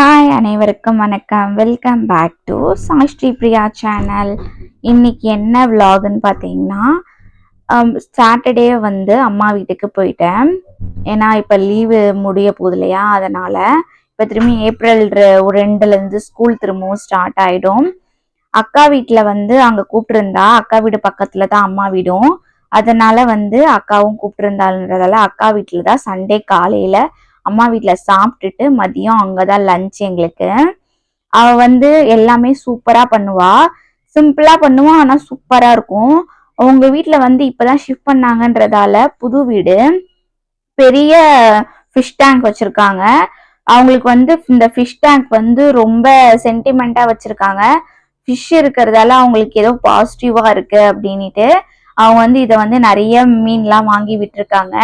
Hi அனைவருக்கும் வணக்கம். Welcome back to Saisri Priya channel இன்னைக்கு என்ன விலாகுன்னு பார்த்தீங்கன்னா um, சாட்டர்டே வந்து அம்மா வீட்டுக்கு போயிட்டேன். ஏன்னா இப்போ லீவு முடிய போகுது இல்லையா? அதனால் இப்போ திரும்பி ஏப்ரல் ஒரு ரெண்டுலேருந்து ஸ்கூல் திரும்பவும் ஸ்டார்ட் ஆகிடும் அக்கா வீட்டில் வந்து அங்கே கூப்பிட்டுருந்தா அக்கா வீடு பக்கத்தில் தான் அம்மா வீடும். அதனால் வந்து அக்காவும் கூப்பிட்டுருந்தான்றதால அக்கா வீட்டில் தான் சண்டே காலையில் அம்மா வீட்டில் சாப்பிட்டுட்டு மதியம் அங்கே தான் லஞ்ச் எங்களுக்கு. அவள் வந்து எல்லாமே சூப்பராக பண்ணுவா. சிம்பிளாக பண்ணுவான் ஆனால் சூப்பராக இருக்கும். அவங்க வீட்டில் வந்து இப்போதான் ஷிஃப்ட் பண்ணாங்கன்றதால புது வீடு. பெரிய ஃபிஷ் டேங்க் வச்சுருக்காங்க. அவங்களுக்கு வந்து இந்த ஃபிஷ் டேங்க் வந்து ரொம்ப சென்டிமெண்ட்டாக வச்சுருக்காங்க. ஃபிஷ் இருக்கிறதால அவங்களுக்கு ஏதோ பாசிட்டிவாக இருக்குது அப்படின்ட்டு அவங்க வந்து இதை வந்து நிறைய மீன்லாம் வாங்கி விட்டுருக்காங்க.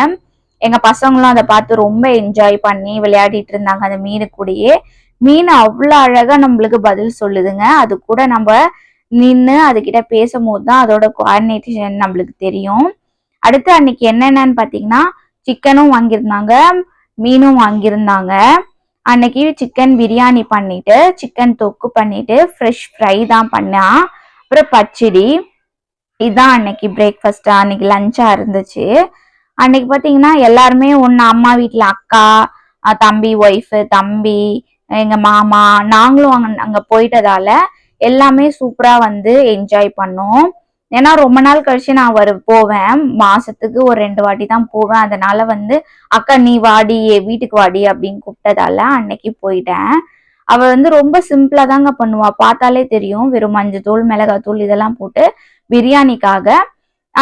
எங்க பசங்களும் அதை பார்த்து ரொம்ப என்ஜாய் பண்ணி விளையாடிட்டு இருந்தாங்க. அந்த மீனு கூடயே மீன் அவ்வளோ அழகா நம்மளுக்கு பதில் சொல்லுதுங்க. அது கூட நம்ம நின்று அதுகிட்ட பேசும்போது தான் அதோட குவாடினேஷன் நம்மளுக்கு தெரியும். அடுத்து அன்னைக்கு என்னென்னன்னு பார்த்தீங்கன்னா சிக்கனும் வாங்கியிருந்தாங்க. மீனும் வாங்கியிருந்தாங்க. அன்னைக்கு சிக்கன் பிரியாணி பண்ணிட்டு சிக்கன் தொக்கு பண்ணிட்டு ஃப்ரெஷ் ஃப்ரை தான் பண்ணா. அப்புறம் பச்சடி. இதுதான் அன்னைக்கு பிரேக்ஃபாஸ்ட் அன்னைக்கு லஞ்சா இருந்துச்சு. அன்னைக்கு பார்த்தீங்கன்னா எல்லாருமே ஒன்று அம்மா வீட்டில் அக்கா தம்பி ஒய்ஃபு தம்பி எங்கள் மாமா நாங்களும் அங்கே அங்கே போயிட்டதால எல்லாமே சூப்பராக வந்து என்ஜாய் பண்ணோம். ஏன்னா ரொம்ப நாள் கழிச்சு நான் வரு போவேன். மாசத்துக்கு ஒரு ரெண்டு வாட்டி தான் போவேன். அதனால வந்து அக்கா நீ வாடி வீட்டுக்கு வாடி அப்படின்னு கூப்பிட்டதால அன்னைக்கு போயிட்டேன். அவ வந்து ரொம்ப சிம்பிளா தாங்க பண்ணுவா. பார்த்தாலே தெரியும். வெறும் மஞ்சத்தூள் மிளகாத்தூள் இதெல்லாம் போட்டு பிரியாணிக்காக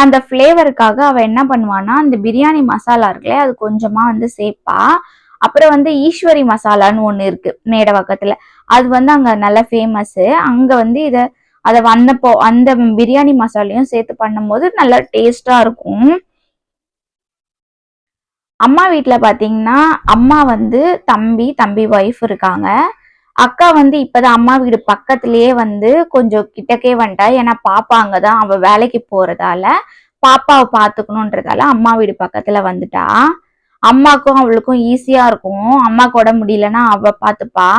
அந்த ஃப்ளேவருக்காக அவள் என்ன பண்ணுவான்னா அந்த பிரியாணி மசாலா இருக்குல்ல அது கொஞ்சமாக வந்து சேர்ப்பா. அப்புறம் வந்து ஈஸ்வரி மசாலான்னு ஒன்று இருக்குது மேடை பக்கத்தில். அது வந்து அங்கே நல்ல ஃபேமஸ்ஸு அங்கே வந்து இதை அதை வந்தப்போ அந்த பிரியாணி மசாலையும் சேர்த்து பண்ணும்போது நல்லா டேஸ்டாக இருக்கும். அம்மா வீட்டில் பார்த்தீங்கன்னா அம்மா வந்து தம்பி தம்பி ஒய்ஃப் இருக்காங்க. அக்கா வந்து இப்பதான் அம்மா வீடு பக்கத்துலயே வந்து கொஞ்சம் கிட்டக்கே வந்துட்டா. ஏன்னா பாப்பா அங்கதான். அவ வேலைக்கு போறதால பாப்பாவை பார்த்துக்கணுன்றதால அம்மா வீடு பக்கத்துல வந்துட்டா. அம்மாக்கும் அவளுக்கும் ஈஸியா இருக்கும். அம்மாக்கு உடம்பு முடியலன்னா அவ பார்த்துப்பா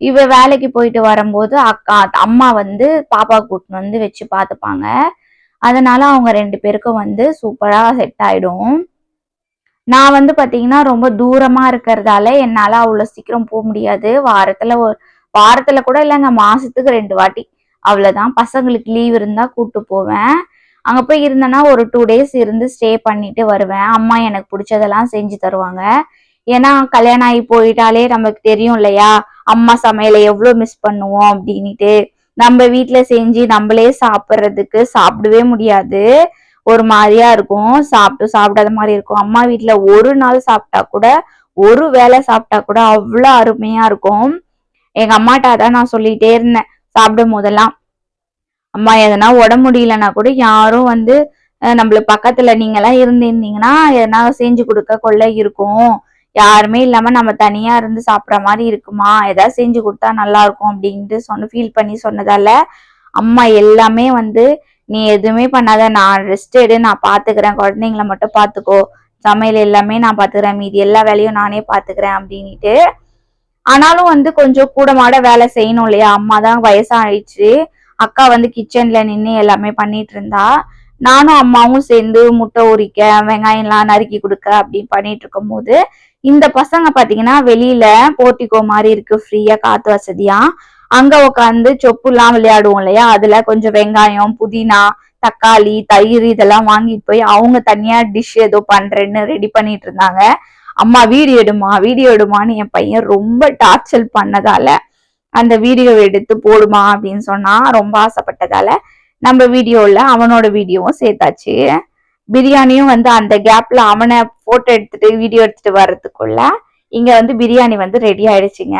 இவ வேலைக்கு போயிட்டு வரும்போது அக்கா அம்மா வந்து பாப்பா கூட்டின்னு வந்து வச்சு பார்த்துப்பாங்க அதனால அவங்க ரெண்டு பேருக்கும் வந்து சூப்பரா செட் ஆயிடும். நான் வந்து பார்த்தீங்கன்னா ரொம்ப தூரமாக இருக்கிறதால என்னால் அவ்வளோ சீக்கிரம் போக முடியாது. வாரத்தில் ஒரு வாரத்தில் கூட இல்லைங்க மாதத்துக்கு ரெண்டு வாட்டி. அவ்வளோதான் பசங்களுக்கு லீவ் இருந்தால் கூப்பிட்டு போவேன். அங்கே போய் இருந்தேன்னா ஒரு டூ டேஸ் இருந்து ஸ்டே பண்ணிட்டு வருவேன். அம்மா எனக்கு பிடிச்சதெல்லாம் செஞ்சு தருவாங்க. ஏன்னா கல்யாணம் ஆகி போயிட்டாலே நமக்கு தெரியும் இல்லையா? அம்மா சமையலை எவ்வளோ மிஸ் பண்ணுவோம் அப்படின்னுட்டு. நம்ம வீட்டில் செஞ்சு நம்மளே சாப்பிட்றதுக்கு சாப்பிடவே முடியாது. ஒரு மாதிரியா இருக்கும். சாப்பிட்டு சாப்பிடாத மாதிரி இருக்கும். அம்மா வீட்டுல ஒரு நாள் சாப்பிட்டா கூட ஒரு வேளை சாப்பிட்டா கூட அவ்வளோ அருமையா இருக்கும். எங்க அம்மாட்ட அதான் நான் சொல்லிட்டே இருந்தேன். சாப்பிடும் போதெல்லாம். அம்மா எதனா உடம்பு முடியலன்னா கூட யாரும் வந்து நம்மளுக்கு பக்கத்துல நீங்க எல்லாம் இருந்திருந்தீங்கன்னா எதனா செஞ்சு கொடுக்க கொள்ள இருக்கும். யாருமே இல்லாம நம்ம தனியா இருந்து சாப்பிட்ற மாதிரி இருக்குமா? ஏதாவது செஞ்சு கொடுத்தா நல்லா இருக்கும் அப்படின்ட்டு சொன்ன ஃபீல் பண்ணி சொன்னதால அம்மா எல்லாமே வந்து நீ எதுவுமே பண்ணாத. நான் ரெஸ்ட் எடு நான் பாத்துக்கிறேன். குழந்தைங்கள மட்டும் பாத்துக்கோ. சமையல் எல்லாமே நான் பாத்துக்கிறேன். மீதி எல்லா வேலையும் நானே பாத்துக்கிறேன் அப்படின்ட்டு ஆனாலும் வந்து கொஞ்சம் கூட மாட வேலை செய்யணும் இல்லையா? அம்மா தான் வயசாயிடுச்சு. அக்கா வந்து கிச்சன்ல நின்று எல்லாமே பண்ணிட்டு இருந்தா. நானும் அம்மாவும் சேர்ந்து முட்டை உரிக்க வெங்காயம் எல்லாம் நறுக்கி கொடுக்க அப்படின்னு பண்ணிட்டு இருக்கும் போது இந்த பசங்க பாத்தீங்கன்னா வெளியில போர்ட்டிகோ மாதிரி இருக்கு. ஃப்ரீயா காத்து வசதியா. அங்க உட்காந்து சொப்புலாம் விளையாடுவோம் இல்லையா? அதுல கொஞ்சம் வெங்காயம் புதினா தக்காளி தயிர் இதெல்லாம் வாங்கிட்டு போய் அவங்க தனியா டிஷ் ஏதோ பண்றேன்னு ரெடி பண்ணிட்டு இருந்தாங்க. அம்மா வீடியோ எடுமா வீடியோ எடுமான்னு என் பையன் ரொம்ப டார்ச்சர் பண்ணதால அந்த வீடியோ எடுத்து போடுமா அப்படின்னு சொன்னா ரொம்ப ஆசைப்பட்டதால நம்ம வீடியோல அவனோட வீடியோவும் சேர்த்தாச்சு. பிரியாணியும் வந்து அந்த கேப்ல அவனை போட்டோ எடுத்துட்டு வீடியோ எடுத்துட்டு வர்றதுக்குள்ள இங்க வந்து பிரியாணி வந்து ரெடி ஆயிடுச்சுங்க.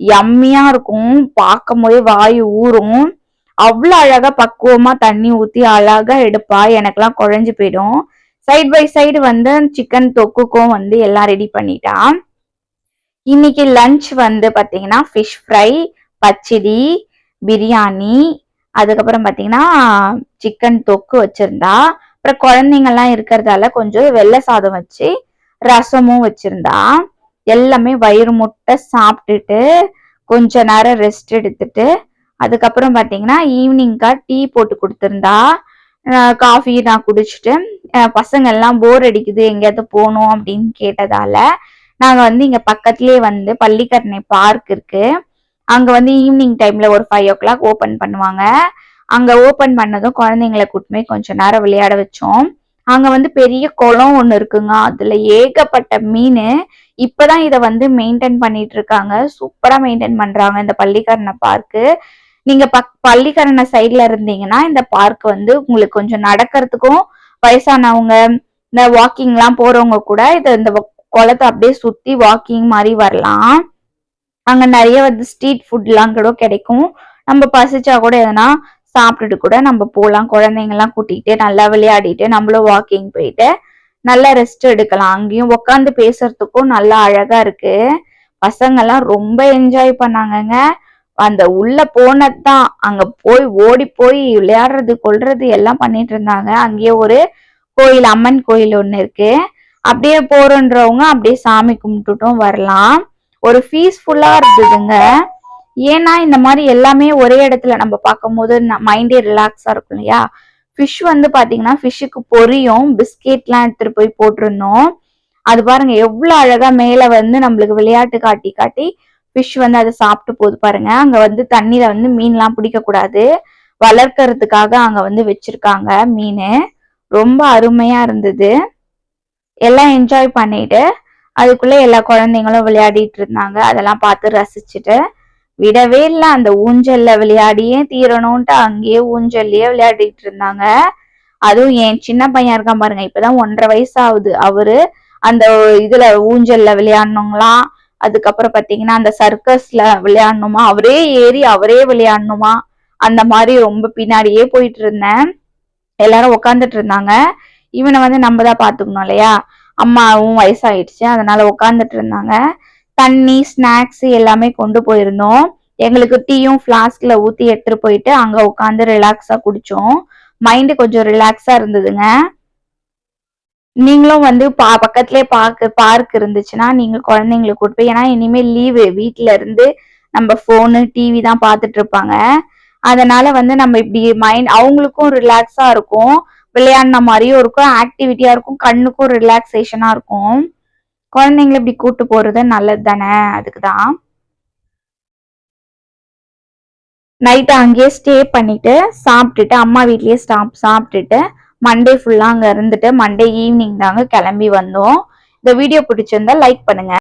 எம்மியா இருக்கும். பார்க்கும் போதே வாய் ஊறும். அவ்வளோ அழகா பக்குவமா தண்ணி ஊத்தி அழகா எடுப்பா. எனக்கெல்லாம் குழஞ்சு போயிடும். சைடு பை சைடு வந்து சிக்கன் தொக்குக்கும் வந்து எல்லாம் ரெடி பண்ணிட்டா. இன்னைக்கு லஞ்ச் வந்து பாத்தீங்கன்னா ஃபிஷ் ஃப்ரை பச்சடி பிரியாணி. அதுக்கப்புறம் பாத்தீங்கன்னா சிக்கன் தொக்கு வச்சிருந்தா. அப்புறம் குழந்தைங்கெல்லாம் இருக்கிறதால கொஞ்சம் வெள்ளை சாதம் வச்சு ரசமும் வச்சிருந்தா. எல்லாமே வயிறு முட்டை சாப்பிட்டுட்டு கொஞ்ச நேரம் ரெஸ்ட் எடுத்துட்டு அதுக்கப்புறம் பார்த்தீங்கன்னா ஈவினிங்க்கா டீ போட்டு கொடுத்துருந்தா காஃபி நான் குடிச்சிட்டு பசங்க எல்லாம் போர் அடிக்குது எங்கேயாவது போகணும் அப்படின்னு கேட்டதால நாங்கள் வந்து இங்கே பக்கத்துலேயே வந்து பள்ளிக்கரணை பார்க் இருக்கு. அங்கே வந்து ஈவினிங் டைம்ல ஒரு ஃபைவ் ஓ கிளாக் ஓப்பன் பண்ணுவாங்க. அங்கே ஓப்பன் பண்ணதும் குழந்தைங்களை கூட்டுமே கொஞ்ச நேரம் விளையாட வச்சோம். அங்கே வந்து பெரிய குளம் ஒன்று இருக்குங்க. அதில் ஏகப்பட்ட மீன் இப்பதான் இதை வந்து மெயின்டைன் பண்ணிட்டு இருக்காங்க சூப்பரா மெயின்டைன் பண்றாங்க இந்த பள்ளிக்கரணை பார்க்கு நீங்க பக் பள்ளிக்கரணை சைட்ல இருந்தீங்கன்னா இந்த பார்க் வந்து உங்களுக்கு கொஞ்சம் நடக்கிறதுக்கும் வயசானவங்க இந்த வாக்கிங் எல்லாம் போறவங்க கூட இதை இந்த குளத்தை அப்படியே சுத்தி வாக்கிங் மாதிரி வரலாம். அங்க நிறைய வந்து ஸ்ட்ரீட் ஃபுட் எல்லாம் கூட கிடைக்கும். நம்ம பசிச்சா கூட எதனா சாப்பிட்டுட்டு கூட நம்ம போகலாம் குழந்தைங்கலாம் கூட்டிகிட்டு நல்லா விளையாடிட்டு நம்மளும் வாக்கிங் போயிட்டு நல்லா ரெஸ்ட் எடுக்கலாம். அங்கேயும் உட்காந்து பேசுறதுக்கும் நல்லா அழகா இருக்கு. பசங்கெல்லாம் ரொம்ப என்ஜாய் பண்ணாங்கங்க. அந்த உள்ள போனதுதான். அங்க போய் ஓடி போய் விளையாடுறது கொள்றது எல்லாம் பண்ணிட்டு இருந்தாங்க. அங்கேயே ஒரு கோயில் அம்மன் கோயில் ஒண்ணு இருக்கு. அப்படியே போறோன்றவங்க அப்படியே சாமி கும்பிட்டுட்டும் வரலாம். ஒரு பீஸ்ஃபுல்லா இருந்ததுங்க. ஏன்னா இந்த மாதிரி எல்லாமே ஒரே இடத்துல நம்ம பார்க்கும்போது மைண்டே ரிலாக்ஸா இருக்கும் இல்லையா? ஃபிஷ் வந்து பார்த்தீங்கன்னா ஃபிஷ்ஷுக்கு பொரியும். பிஸ்கெட்லாம் எடுத்துட்டு போய் போட்டிருந்தோம். அது பாருங்க எவ்வளோ அழகாக மேலே வந்து நம்மளுக்கு விளையாட்டு காட்டி காட்டி ஃபிஷ் வந்து அதை சாப்பிட்டு போகுது பாருங்க. அங்கே வந்து தண்ணியில் வந்து மீன்லாம் பிடிக்கக்கூடாது. வளர்க்கறதுக்காக அங்கே வந்து வச்சிருக்காங்க மீன். ரொம்ப அருமையாக இருந்தது. எல்லாம் என்ஜாய் பண்ணிட்டு அதுக்குள்ளே எல்லா குழந்தைங்களும் விளையாடிட்டு இருந்தாங்க. அதெல்லாம் பார்த்து ரசிச்சுட்டு. விடவே இல்லை. அந்த ஊஞ்சல்ல விளையாடியே தீரணும்ட்டு அங்கேயே ஊஞ்சல்லையே விளையாடிட்டு இருந்தாங்க. அதுவும் என் சின்ன பையன் இருக்கான் பாருங்க இப்பதான் ஒன்றரை வயசு ஆகுது அவரு அந்த இதுல ஊஞ்சல்ல விளையாடணுங்களாம். அதுக்கப்புறம் பாத்தீங்கன்னா அந்த சர்க்கஸ்ல விளையாடணுமா? அவரே ஏறி அவரே விளையாடணுமா? அந்த மாதிரி ரொம்ப பின்னாடியே போயிட்டு இருந்தேன். எல்லாரும் உட்காந்துட்டு இருந்தாங்க. இவனை வந்து நம்ம தான் பாத்துக்கணும் இல்லையா? அம்மாவும் வயசாயிடுச்சு அதனால உட்காந்துட்டு இருந்தாங்க. தண்ணி ஸ்நாக்ஸ் எல்லாமே கொண்டு போயிருந்தோம். எங்களுக்கு டீயும் ஃப்ளாஸ்க்ல ஊத்தி எடுத்துட்டு போயிட்டு அங்க உட்காந்து ரிலாக்ஸா குடிச்சோம். மைண்டு கொஞ்சம் ரிலாக்ஸா இருந்ததுங்க. நீங்களும் வந்து பா பக்கத்துலேயே பார்க்கு பார்க் இருந்துச்சுன்னா நீங்க குழந்தைங்களை கூட்டு போய் ஏன்னா இனிமேல் லீவு வீட்டுல இருந்து நம்ம ஃபோனு டிவி தான் பார்த்துட்டு இருப்பாங்க. அதனால வந்து நம்ம இப்படி மைண்ட் அவங்களுக்கும் ரிலாக்ஸா இருக்கும். விளையாடின மாதிரியும் இருக்கும் ஆக்டிவிட்டியா இருக்கும் கண்ணுக்கும் ரிலாக்ஸேஷனா இருக்கும். குழந்தைங்களை இப்படி கூட்டு போறது நல்லது தானே? அதுக்கு தான் நைட்டு அங்கேயே ஸ்டே பண்ணிட்டு சாப்பிட்டுட்டு அம்மா வீட்லயே ஸ்டாப் சாப்பிட்டுட்டு மண்டே ஃபுல்லாக அங்கே இருந்துட்டு மண்டே ஈவினிங் தாங்க கிளம்பி வந்தோம். இந்த வீடியோ பிடிச்சிருந்தா லைக் பண்ணுங்க.